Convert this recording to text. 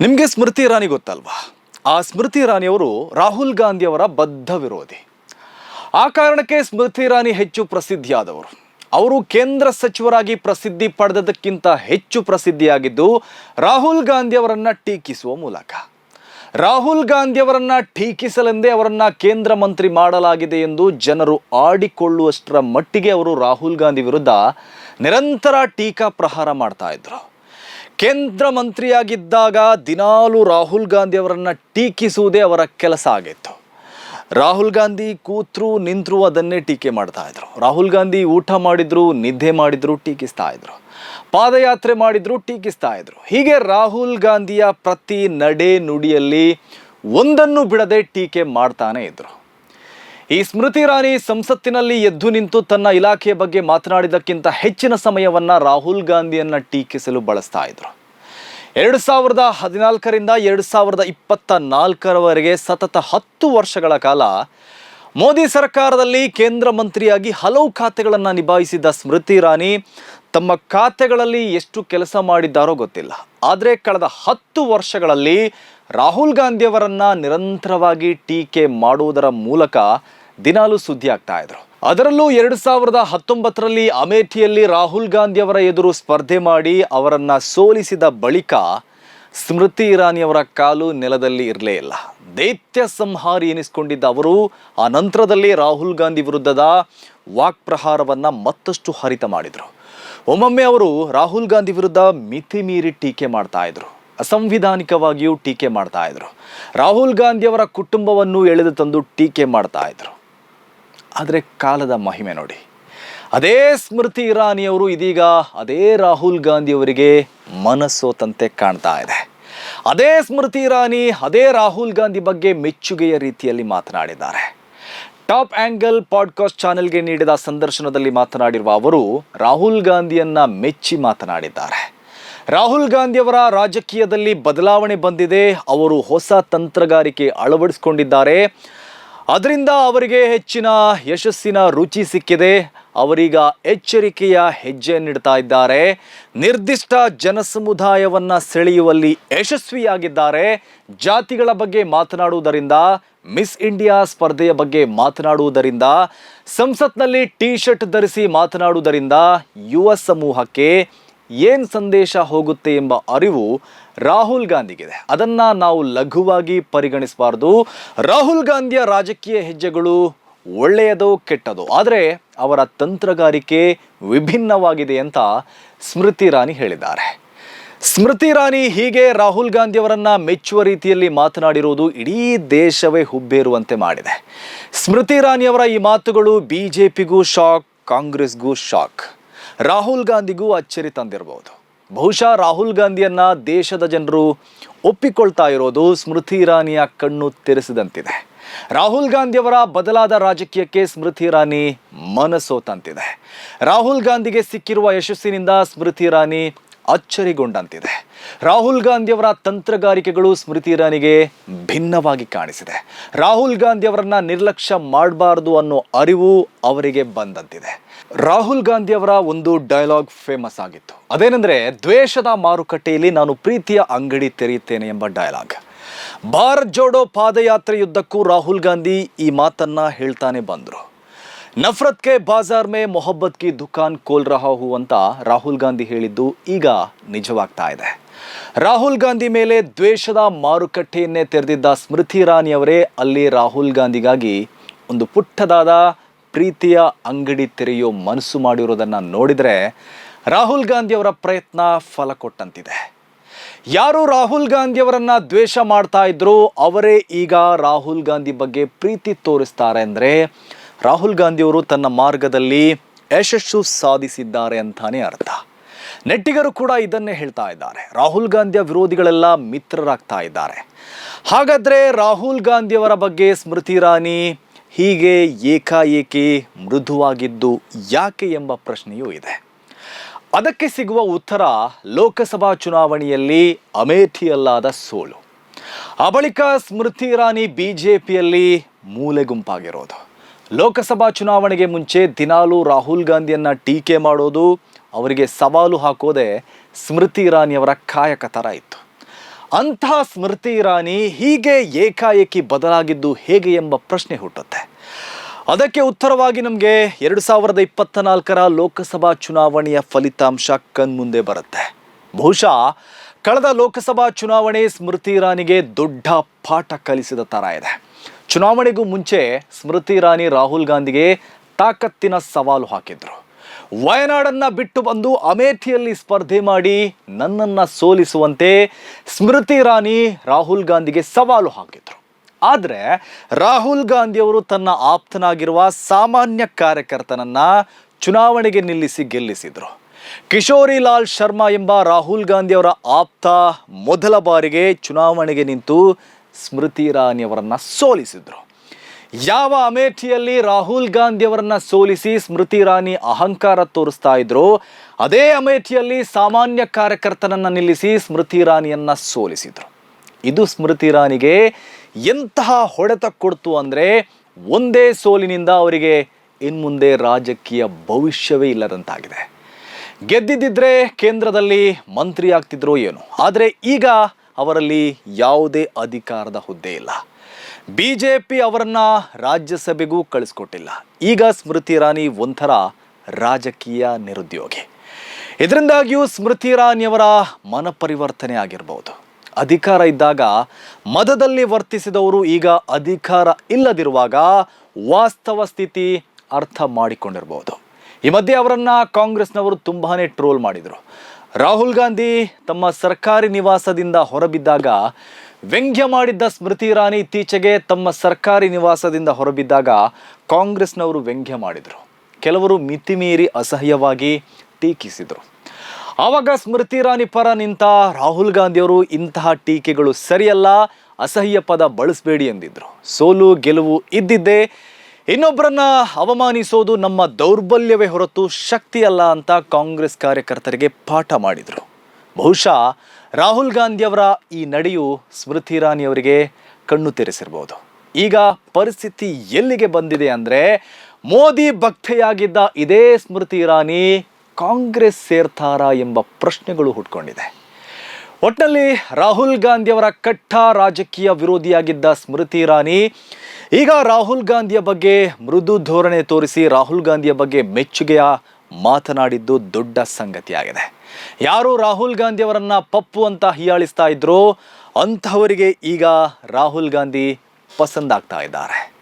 ನಿಮಗೆ ಸ್ಮೃತಿ ಇರಾನಿ ಗೊತ್ತಲ್ವಾ? ಆ ಸ್ಮೃತಿ ಇರಾನಿಯವರು ರಾಹುಲ್ ಗಾಂಧಿಯವರ ಬದ್ಧ ವಿರೋಧಿ. ಆ ಕಾರಣಕ್ಕೆ ಸ್ಮೃತಿ ಇರಾನಿ ಹೆಚ್ಚು ಪ್ರಸಿದ್ಧಿಯಾದವರು. ಅವರು ಕೇಂದ್ರ ಸಚಿವರಾಗಿ ಪ್ರಸಿದ್ಧಿ ಪಡೆದದಕ್ಕಿಂತ ಹೆಚ್ಚು ಪ್ರಸಿದ್ಧಿಯಾಗಿದ್ದು ರಾಹುಲ್ ಗಾಂಧಿಯವರನ್ನು ಟೀಕಿಸುವ ಮೂಲಕ. ರಾಹುಲ್ ಗಾಂಧಿಯವರನ್ನು ಟೀಕಿಸಲೆಂದೇ ಅವರನ್ನು ಕೇಂದ್ರ ಮಂತ್ರಿ ಮಾಡಲಾಗಿದೆ ಎಂದು ಜನರು ಆಡಿಕೊಳ್ಳುವಷ್ಟರ ಮಟ್ಟಿಗೆ ಅವರು ರಾಹುಲ್ ಗಾಂಧಿ ವಿರುದ್ಧ ನಿರಂತರ ಟೀಕಾ ಪ್ರಹಾರ ಮಾಡ್ತಾ ಇದ್ರು. ಕೇಂದ್ರ ಮಂತ್ರಿಯಾಗಿದ್ದಾಗ ದಿನಾಲು ರಾಹುಲ್ ಗಾಂಧಿ ಅವರನ್ನು ಟೀಕಿಸುವುದೇ ಅವರ ಕೆಲಸ ಆಗಿತ್ತು. ರಾಹುಲ್ ಗಾಂಧಿ ಕೂತ್ರು, ನಿಂತರು ಅದನ್ನೇ ಟೀಕೆ ಮಾಡ್ತಾ ಇದ್ರು. ರಾಹುಲ್ ಗಾಂಧಿ ಊಟ ಮಾಡಿದ್ರು, ನಿದ್ದೆ ಮಾಡಿದ್ರು, ಟೀಕಿಸ್ತಾ ಇದ್ರು. ಪಾದಯಾತ್ರೆ ಮಾಡಿದ್ರು, ಟೀಕಿಸ್ತಾ ಇದ್ರು. ಹೀಗೆ ರಾಹುಲ್ ಗಾಂಧಿಯ ಪ್ರತಿ ನಡೆ ನುಡಿಯಲ್ಲಿ ಒಂದನ್ನು ಬಿಡದೆ ಟೀಕೆ ಮಾಡ್ತಾನೆ ಇದ್ರು. ಈ ಸ್ಮೃತಿ ಇರಾನಿ ಸಂಸತ್ತಿನಲ್ಲಿ ಎದ್ದು ನಿಂತು ತನ್ನ ಇಲಾಖೆಯ ಬಗ್ಗೆ ಮಾತನಾಡಿದಕ್ಕಿಂತ ಹೆಚ್ಚಿನ ಸಮಯವನ್ನ ರಾಹುಲ್ ಗಾಂಧಿಯನ್ನ ಟೀಕಿಸಲು ಬಳಸ್ತಾ ಇದ್ರು. ಎರಡು ಸಾವಿರದ ಹದಿನಾಲ್ಕರಿಂದ ಎರಡು ಸಾವಿರದ ಇಪ್ಪತ್ತ ನಾಲ್ಕರವರೆಗೆ ಸತತ ಹತ್ತು ವರ್ಷಗಳ ಕಾಲ ಮೋದಿ ಸರ್ಕಾರದಲ್ಲಿ ಕೇಂದ್ರ ಮಂತ್ರಿಯಾಗಿ ಹಲವು ಖಾತೆಗಳನ್ನು ನಿಭಾಯಿಸಿದ್ದ ಸ್ಮೃತಿ ಇರಾನಿ ತಮ್ಮ ಖಾತೆಗಳಲ್ಲಿ ಎಷ್ಟು ಕೆಲಸ ಮಾಡಿದ್ದಾರೋ ಗೊತ್ತಿಲ್ಲ. ಆದರೆ ಕಳೆದ ಹತ್ತು ವರ್ಷಗಳಲ್ಲಿ ರಾಹುಲ್ ಗಾಂಧಿಯವರನ್ನು ನಿರಂತರವಾಗಿ ಟೀಕೆ ಮಾಡುವುದರ ಮೂಲಕ ದಿನಾಲು ಸುದ್ದಿ ಆಗ್ತಾ ಇದ್ರು. ಅದರಲ್ಲೂ ಎರಡು ಸಾವಿರದ ಹತ್ತೊಂಬತ್ತರಲ್ಲಿ ಅಮೇಠಿಯಲ್ಲಿ ರಾಹುಲ್ ಗಾಂಧಿ ಅವರ ಎದುರು ಸ್ಪರ್ಧೆ ಮಾಡಿ ಅವರನ್ನ ಸೋಲಿಸಿದ ಬಳಿಕ ಸ್ಮೃತಿ ಇರಾನಿಯವರ ಕಾಲು ನೆಲದಲ್ಲಿ ಇರಲೇ ಇಲ್ಲ. ದೈತ್ಯ ಸಂಹಾರಿ ಎನಿಸಿಕೊಂಡಿದ್ದ ಅವರು, ಆ ನಂತರದಲ್ಲಿ ರಾಹುಲ್ ಗಾಂಧಿ ವಿರುದ್ಧದ ವಾಕ್ಪ್ರಹಾರವನ್ನ ಮತ್ತಷ್ಟು ಹರಿತ ಮಾಡಿದ್ರು. ಒಮ್ಮೊಮ್ಮೆ ಅವರು ರಾಹುಲ್ ಗಾಂಧಿ ವಿರುದ್ಧ ಮಿತಿ ಮೀರಿ ಟೀಕೆ ಮಾಡ್ತಾ ಇದ್ರು. ಅಸಂವಿಧಾನಿಕವಾಗಿಯೂ ಟೀಕೆ ಮಾಡ್ತಾ ಇದ್ರು. ರಾಹುಲ್ ಗಾಂಧಿಯವರ ಕುಟುಂಬವನ್ನು ಎಳೆದು ತಂದು ಟೀಕೆ ಮಾಡ್ತಾ ಇದ್ರು. ಆದರೆ ಕಾಲದ ಮಹಿಮೆ ನೋಡಿ. ಅದೇ ಸ್ಮೃತಿ ಇರಾನಿಯವರು ಇದೀಗ ಅದೇ ರಾಹುಲ್ ಗಾಂಧಿಯವರಿಗೆ ಮನಸ್ಸೋತಂತೆ ಕಾಣ್ತಾ ಇದೆ. ಅದೇ ಸ್ಮೃತಿ ಇರಾನಿ, ಅದೇ ರಾಹುಲ್ ಗಾಂಧಿ ಬಗ್ಗೆ ಮೆಚ್ಚುಗೆಯ ರೀತಿಯಲ್ಲಿ ಮಾತನಾಡಿದ್ದಾರೆ. ಟಾಪ್ ಆ್ಯಂಗಲ್ ಪಾಡ್ಕಾಸ್ಟ್ ಚಾನೆಲ್ಗೆ ನೀಡಿದ ಸಂದರ್ಶನದಲ್ಲಿ ಮಾತನಾಡಿರುವ ಅವರು, ರಾಹುಲ್ ಗಾಂಧಿಯನ್ನ ಮೆಚ್ಚಿ ಮಾತನಾಡಿದ್ದಾರೆ. ರಾಹುಲ್ ಗಾಂಧಿಯವರ ರಾಜಕೀಯದಲ್ಲಿ ಬದಲಾವಣೆ ಬಂದಿದೆ, ಅವರು ಹೊಸ ತಂತ್ರಗಾರಿಕೆ ಅಳವಡಿಸಿಕೊಂಡಿದ್ದಾರೆ ಅದರಿಂದ ಅವರಿಗೆ ಹೆಚ್ಚಿನ ಯಶಸ್ಸಿನ ರುಚಿ ಸಿಕ್ಕಿದೆ. ಅವರೀಗ ಎಚ್ಚರಿಕೆಯ ಹೆಜ್ಜೆ ನೀಡ್ತಾ ಇದ್ದಾರೆ. ನಿರ್ದಿಷ್ಟ ಜನಸಮುದಾಯವನ್ನ ಸೆಳೆಯುವಲ್ಲಿ ಯಶಸ್ವಿಯಾಗಿದ್ದಾರೆ. ಜಾತಿಗಳ ಬಗ್ಗೆ ಮಾತನಾಡುವುದರಿಂದ, ಮಿಸ್ ಇಂಡಿಯಾ ಸ್ಪರ್ಧೆಯ ಬಗ್ಗೆ ಮಾತನಾಡುವುದರಿಂದ, ಸಂಸತ್ನಲ್ಲಿ ಟೀ ಶರ್ಟ್ ಧರಿಸಿ ಮಾತನಾಡುವುದರಿಂದ ಯುವ ಸಮೂಹಕ್ಕೆ ಏನು ಸಂದೇಶ ಹೋಗುತ್ತೆ ಎಂಬ ಅರಿವು ರಾಹುಲ್ ಗಾಂಧಿಗಿದೆ. ಅದನ್ನ ನಾವು ಲಘುವಾಗಿ ಪರಿಗಣಿಸಬಾರ್ದು. ರಾಹುಲ್ ಗಾಂಧಿಯ ರಾಜಕೀಯ ಹೆಜ್ಜೆಗಳು ಒಳ್ಳೆಯದೋ ಕೆಟ್ಟದೋ, ಆದರೆ ಅವರ ತಂತ್ರಗಾರಿಕೆ ವಿಭಿನ್ನವಾಗಿದೆ ಅಂತ ಸ್ಮೃತಿ ಇರಾನಿ ಹೇಳಿದ್ದಾರೆ. ಸ್ಮೃತಿ ಇರಾನಿ ಹೀಗೆ ರಾಹುಲ್ ಗಾಂಧಿಯವರನ್ನು ಮೆಚ್ಚುವ ರೀತಿಯಲ್ಲಿ ಮಾತನಾಡಿರುವುದು ಇಡೀ ದೇಶವೇ ಹುಬ್ಬೇರುವಂತೆ ಮಾಡಿದೆ. ಸ್ಮೃತಿ ಇರಾನಿಯವರ ಈ ಮಾತುಗಳು ಬಿಜೆಪಿಗೂ ಶಾಕ್, ಕಾಂಗ್ರೆಸ್ಗೂ ಶಾಕ್. ರಾಹುಲ್ ಗಾಂಧಿಗೂ ಅಚ್ಚರಿ ತಂದಿರಬಹುದು. ಬಹುಶಃ ರಾಹುಲ್ ಗಾಂಧಿಯನ್ನ ದೇಶದ ಜನರು ಒಪ್ಪಿಕೊಳ್ತಾ ಇರೋದು ಸ್ಮೃತಿ ಇರಾನಿಯ ಕಣ್ಣು ತೆರೆಸಿದಂತಿದೆ. ರಾಹುಲ್ ಗಾಂಧಿಯವರ ಬದಲಾದ ರಾಜಕೀಯಕ್ಕೆ ಸ್ಮೃತಿ ಇರಾನಿ ಮನಸೋತಂತಿದೆ ರಾಹುಲ್ ಗಾಂಧಿಗೆ ಸಿಕ್ಕಿರುವ ಯಶಸ್ಸಿನಿಂದ ಸ್ಮೃತಿ ಇರಾನಿ ಅಚ್ಚರಿಗೊಂಡಂತಿದೆ. ರಾಹುಲ್ ಗಾಂಧಿಯವರ ತಂತ್ರಗಾರಿಕೆಗಳು ಸ್ಮೃತಿ ಇರಾನಿಗೆ ಭಿನ್ನವಾಗಿ ಕಾಣಿಸಿದೆ. ರಾಹುಲ್ ಗಾಂಧಿಯವರನ್ನ ನಿರ್ಲಕ್ಷ್ಯ ಮಾಡಬಾರದು ಅನ್ನೋ ಅರಿವು ಅವರಿಗೆ ಬಂದಂತಿದೆ. ರಾಹುಲ್ ಗಾಂಧಿ ಅವರ ಒಂದು ಡೈಲಾಗ್ ಫೇಮಸ್ ಆಗಿತ್ತು. ಅದೇನೆಂದ್ರೆ, ದ್ವೇಷದ ಮಾರುಕಟ್ಟೆಯಲ್ಲಿ ನಾನು ಪ್ರೀತಿಯ ಅಂಗಡಿ ತೆರೆಯುತ್ತೇನೆ ಎಂಬ ಡೈಲಾಗ್ ಭಾರತ್ ಜೋಡೋ ಪಾದಯಾತ್ರೆಯುದ್ದಕ್ಕೂ ರಾಹುಲ್ ಗಾಂಧಿ ಈ ಮಾತನ್ನ ಹೇಳ್ತಾನೆ ಬಂದರು. ನಫರತ್ ಕೆ ಬಾಜಾರ್ ಮೇ, ಮೊಹಬ್ಬತ್ ಕಿ ದುಕಾನ್ ಕೋಲ್ ರಹಾ ಹೂ ಅಂತ ರಾಹುಲ್ ಗಾಂಧಿ ಹೇಳಿದ್ದು ಈಗ ನಿಜವಾಗ್ತಾ ಇದೆ. ರಾಹುಲ್ ಗಾಂಧಿ ಮೇಲೆ ದ್ವೇಷದ ಮಾರುಕಟ್ಟೆಯನ್ನೇ ತೆರೆದಿದ್ದ ಸ್ಮೃತಿ ಇರಾನಿ ಅವರೇ ಅಲ್ಲಿ ರಾಹುಲ್ ಗಾಂಧಿಗಾಗಿ ಒಂದು ಪುಟ್ಟದಾದ ಪ್ರೀತಿಯ ಅಂಗಡಿ ತೆರೆಯೋ ಮನಸ್ಸು ಮಾಡಿರೋದನ್ನು ನೋಡಿದರೆ ರಾಹುಲ್ ಗಾಂಧಿಯವರ ಪ್ರಯತ್ನ ಫಲ ಕೊಟ್ಟಂತಿದೆ. ಯಾರು ರಾಹುಲ್ ಗಾಂಧಿಯವರನ್ನು ದ್ವೇಷ ಮಾಡ್ತಾ ಇದ್ರು ಅವರೇ ಈಗ ರಾಹುಲ್ ಗಾಂಧಿ ಬಗ್ಗೆ ಪ್ರೀತಿ ತೋರಿಸ್ತಾರೆ ಅಂದರೆ ರಾಹುಲ್ ಗಾಂಧಿಯವರು ತನ್ನ ಮಾರ್ಗದಲ್ಲಿ ಯಶಸ್ಸು ಸಾಧಿಸಿದ್ದಾರೆ ಅಂತಾನೆ ಅರ್ಥ. ನೆಟ್ಟಿಗರು ಕೂಡ ಇದನ್ನೇ ಹೇಳ್ತಾ ಇದ್ದಾರೆ. ರಾಹುಲ್ ಗಾಂಧಿಯ ವಿರೋಧಿಗಳೆಲ್ಲ ಮಿತ್ರರಾಗ್ತಾ ಇದ್ದಾರೆ. ಹಾಗಾದರೆ ರಾಹುಲ್ ಗಾಂಧಿಯವರ ಬಗ್ಗೆ ಸ್ಮೃತಿ ಇರಾನಿ ಹೀಗೆ ಏಕಾಏಕಿ ಮೃದುವಾಗಿದ್ದು ಯಾಕೆ ಎಂಬ ಪ್ರಶ್ನೆಯೂ ಇದೆ. ಅದಕ್ಕೆ ಸಿಗುವ ಉತ್ತರ ಲೋಕಸಭಾ ಚುನಾವಣೆಯಲ್ಲಿ ಅಮೇಠಿಯಲ್ಲಾದ ಸೋಲು. ಆ ಬಳಿಕ ಸ್ಮೃತಿ ಇರಾನಿ ಬಿಜೆಪಿಯಲ್ಲಿ ಮೂಲೆ ಗುಂಪಾಗಿರೋದು ಲೋಕಸಭಾ ಚುನಾವಣೆಗೆ ಮುಂಚೆ ದಿನಾಲು ರಾಹುಲ್ ಗಾಂಧಿಯನ್ನು ಟೀಕೆ ಮಾಡೋದು, ಅವರಿಗೆ ಸವಾಲು ಹಾಕೋದೇ ಸ್ಮೃತಿ ಇರಾನಿಯವರ ಕಾಯಕ ಥರ ಇತ್ತು. ಅಂತಹ ಸ್ಮೃತಿ ಇರಾನಿ ಹೀಗೆ ಏಕಾಏಕಿ ಬದಲಾಗಿದ್ದು ಹೇಗೆ ಎಂಬ ಪ್ರಶ್ನೆ ಹುಟ್ಟುತ್ತೆ? ಅದಕ್ಕೆ ಉತ್ತರವಾಗಿ ನಮಗೆ ಎರಡು ಸಾವಿರದ ಇಪ್ಪತ್ತ ನಾಲ್ಕರ ಲೋಕಸಭಾ ಚುನಾವಣೆಯ ಫಲಿತಾಂಶ ಕಣ್ಮುಂದೆ ಬರುತ್ತೆ. ಬಹುಶಃ ಕಳೆದ ಲೋಕಸಭಾ ಚುನಾವಣೆ ಸ್ಮೃತಿ ಇರಾನಿಗೆ ದೊಡ್ಡ ಪಾಠ ಕಲಿಸಿದ ಥರ ಇದೆ. ಚುನಾವಣೆಗೂ ಮುಂಚೆ ಸ್ಮೃತಿ ಇರಾನಿ ರಾಹುಲ್ ಗಾಂಧಿಗೆ ತಾಕತ್ತಿನ ಸವಾಲು ಹಾಕಿದ್ರು. ವಯನಾಡನ್ನ ಬಿಟ್ಟು ಬಂದು ಅಮೇಠಿಯಲ್ಲಿ ಸ್ಪರ್ಧೆ ಮಾಡಿ ನನ್ನನ್ನು ಸೋಲಿಸುವಂತೆ ಸ್ಮೃತಿ ಇರಾನಿ ರಾಹುಲ್ ಗಾಂಧಿಗೆ ಸವಾಲು ಹಾಕಿದ್ರು. ಆದರೆ ರಾಹುಲ್ ಗಾಂಧಿಯವರು ತನ್ನ ಆಪ್ತನಾಗಿರುವ ಸಾಮಾನ್ಯ ಕಾರ್ಯಕರ್ತನನ್ನ ಚುನಾವಣೆಗೆ ನಿಲ್ಲಿಸಿ ಗೆಲ್ಲಿಸಿದ್ರು. ಕಿಶೋರಿ ಲಾಲ್ ಶರ್ಮಾ ಎಂಬ ರಾಹುಲ್ ಗಾಂಧಿಯವರ ಆಪ್ತ ಮೊದಲ ಬಾರಿಗೆ ಚುನಾವಣೆಗೆ ನಿಂತು ಸ್ಮೃತಿ ಇರಾನಿಯವರನ್ನು ಸೋಲಿಸಿದ್ರು. ಯಾವ ಅಮೇಠಿಯಲ್ಲಿ ರಾಹುಲ್ ಗಾಂಧಿಯವರನ್ನ ಸೋಲಿಸಿ ಸ್ಮೃತಿ ಇರಾನಿ ಅಹಂಕಾರ ತೋರಿಸ್ತಾ ಇದ್ರು, ಅದೇ ಅಮೇಠಿಯಲ್ಲಿ ಸಾಮಾನ್ಯ ಕಾರ್ಯಕರ್ತನನ್ನ ನಿಲ್ಲಿಸಿ ಸ್ಮೃತಿ ಇರಾನಿಯನ್ನ ಸೋಲಿಸಿದ್ರು. ಇದು ಸ್ಮೃತಿ ಇರಾನಿಗೆ ಎಂತಹ ಹೊಡೆತ ಕೊಡ್ತು ಅಂದರೆ ಒಂದೇ ಸೋಲಿನಿಂದ ಅವರಿಗೆ ಇನ್ಮುಂದೆ ರಾಜಕೀಯ ಭವಿಷ್ಯವೇ ಇಲ್ಲದಂತಾಗಿದೆ. ಗೆದ್ದಿದ್ದಿದ್ರೆ ಕೇಂದ್ರದಲ್ಲಿ ಮಂತ್ರಿ ಆಗ್ತಿದ್ರೋ ಏನು, ಆದರೆ ಈಗ ಅವರಲ್ಲಿ ಯಾವುದೇ ಅಧಿಕಾರದ ಹುದ್ದೆ ಇಲ್ಲ. ಬಿ ಜೆ ಪಿ ಅವರನ್ನ ರಾಜ್ಯಸಭೆಗೂ ಕಳಿಸ್ಕೊಟ್ಟಿಲ್ಲ. ಈಗ ಸ್ಮೃತಿ ಇರಾನಿ ಒಂಥರ ರಾಜಕೀಯ ನಿರುದ್ಯೋಗಿ. ಇದರಿಂದಾಗಿಯೂ ಸ್ಮೃತಿ ಇರಾನಿಯವರ ಮನ ಪರಿವರ್ತನೆ ಆಗಿರಬಹುದು ಅಧಿಕಾರ ಇದ್ದಾಗ ಮದದಲ್ಲಿ ವರ್ತಿಸಿದವರು ಈಗ ಅಧಿಕಾರ ಇಲ್ಲದಿರುವಾಗ ವಾಸ್ತವ ಸ್ಥಿತಿ ಅರ್ಥ ಮಾಡಿಕೊಂಡಿರಬಹುದು ಈ ಮಧ್ಯೆ ಅವರನ್ನ ಕಾಂಗ್ರೆಸ್ನವರು ತುಂಬಾನೇ ಟ್ರೋಲ್ ಮಾಡಿದರು. ರಾಹುಲ್ ಗಾಂಧಿ ತಮ್ಮ ಸರ್ಕಾರಿ ನಿವಾಸದಿಂದ ಹೊರಬಿದ್ದಾಗ ವ್ಯಂಗ್ಯ ಮಾಡಿದ್ದ ಸ್ಮೃತಿ ಇರಾನಿ ಇತ್ತೀಚೆಗೆ ತಮ್ಮ ಸರ್ಕಾರಿ ನಿವಾಸದಿಂದ ಹೊರಬಿದ್ದಾಗ ಕಾಂಗ್ರೆಸ್ನವರು ವ್ಯಂಗ್ಯ ಮಾಡಿದರು. ಕೆಲವರು ಮಿತಿಮೀರಿ ಅಸಹ್ಯವಾಗಿ ಟೀಕಿಸಿದರು. ಆವಾಗ ಸ್ಮೃತಿ ಇರಾನಿ ಪರ ನಿಂತ ರಾಹುಲ್ ಗಾಂಧಿಯವರು ಇಂತಹ ಟೀಕೆಗಳು ಸರಿಯಲ್ಲ, ಅಸಹ್ಯ ಪದ ಬಳಸಬೇಡಿ ಎಂದಿದ್ರು. ಸೋಲು, ಗೆಲುವು ಇದ್ದಿದ್ದೇ ಇನ್ನೊಬ್ಬರನ್ನ ಅವಮಾನಿಸೋದು ನಮ್ಮ ದೌರ್ಬಲ್ಯವೇ ಹೊರತು ಶಕ್ತಿಯಲ್ಲ ಅಂತ ಕಾಂಗ್ರೆಸ್ ಕಾರ್ಯಕರ್ತರಿಗೆ ಪಾಠ ಮಾಡಿದರು. ಬಹುಶಃ ರಾಹುಲ್ ಗಾಂಧಿಯವರ ಈ ನಡೆಯು ಸ್ಮೃತಿ ಇರಾನಿ ಅವರಿಗೆ ಕಣ್ಣು ತೆರೆಸಿರ್ಬೋದು. ಈಗ ಪರಿಸ್ಥಿತಿ ಎಲ್ಲಿಗೆ ಬಂದಿದೆ ಅಂದರೆ ಮೋದಿ ಭಕ್ತೆಯಾಗಿದ್ದ ಇದೇ ಸ್ಮೃತಿ ಇರಾನಿ ಕಾಂಗ್ರೆಸ್ ಸೇರ್ತಾರಾ ಎಂಬ ಪ್ರಶ್ನೆಗಳು ಹುಟ್ಕೊಂಡಿದೆ. ಒಟ್ಟಿನಲ್ಲಿ ರಾಹುಲ್ ಗಾಂಧಿಯವರ ಕಟ್ಟ ರಾಜಕೀಯ ವಿರೋಧಿಯಾಗಿದ್ದ ಸ್ಮೃತಿ ಇರಾನಿ ಈಗ ರಾಹುಲ್ ಗಾಂಧಿಯ ಬಗ್ಗೆ ಮೃದು ಧೋರಣೆ ತೋರಿಸಿ ರಾಹುಲ್ ಗಾಂಧಿಯ ಬಗ್ಗೆ ಮೆಚ್ಚುಗೆಯ ಮಾತನಾಡಿದ್ದು ದೊಡ್ಡ ಸಂಗತಿಯಾಗಿದೆ. ಯಾರು ರಾಹುಲ್ ಗಾಂಧಿಯವರನ್ನು ಪಪ್ಪು ಅಂತ ಹೀಯಾಳಿಸ್ತಾ ಇದ್ರೋ ಅಂಥವರಿಗೆ ಈಗ ರಾಹುಲ್ ಗಾಂಧಿ ಪಸಂದಾಗ್ತಾ ಇದ್ದಾರೆ.